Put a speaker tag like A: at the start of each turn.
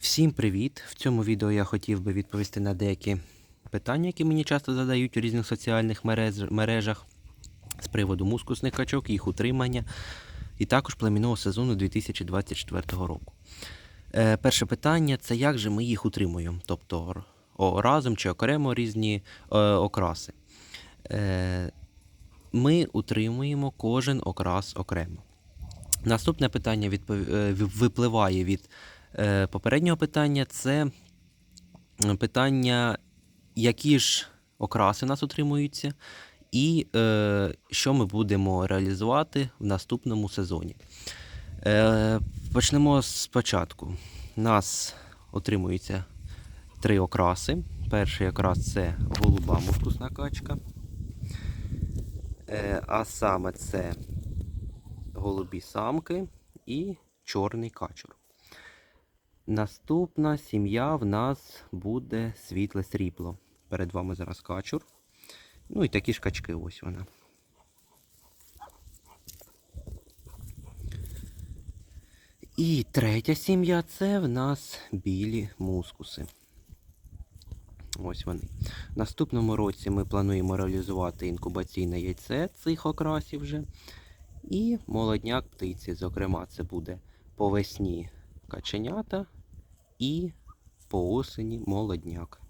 A: Всім привіт! В цьому відео я хотів би відповісти на деякі питання, які мені часто задають у різних соціальних мереж- мережах з приводу мускусних качок, їх утримання і також племінного сезону 2024 року. Е, перше питання це як же ми їх утримуємо, тобто о, разом чи окремо різні е, окраси. Е, ми утримуємо кожен окрас окремо. Наступне питання відпов... е, випливає від попереднього питання. Це питання, які ж окраси у нас утримуються, і е, що ми будемо реалізувати в наступному сезоні. Е, почнемо спочатку. У нас отримується три окраси. Перший окрас це голуба мускусна качка. Е, а саме це голубі самки і чорний качур. Наступна сім'я в нас буде світле срібло. Перед вами зараз качур. Ну і такі ж качки, ось вона. І третя сім'я це в нас білі мускуси. Ось вони. В наступному році ми плануємо реалізувати інкубаційне яйце цих окрасів вже. І молодняк птиці. Зокрема, це буде по весні каченята і по осені молодняк.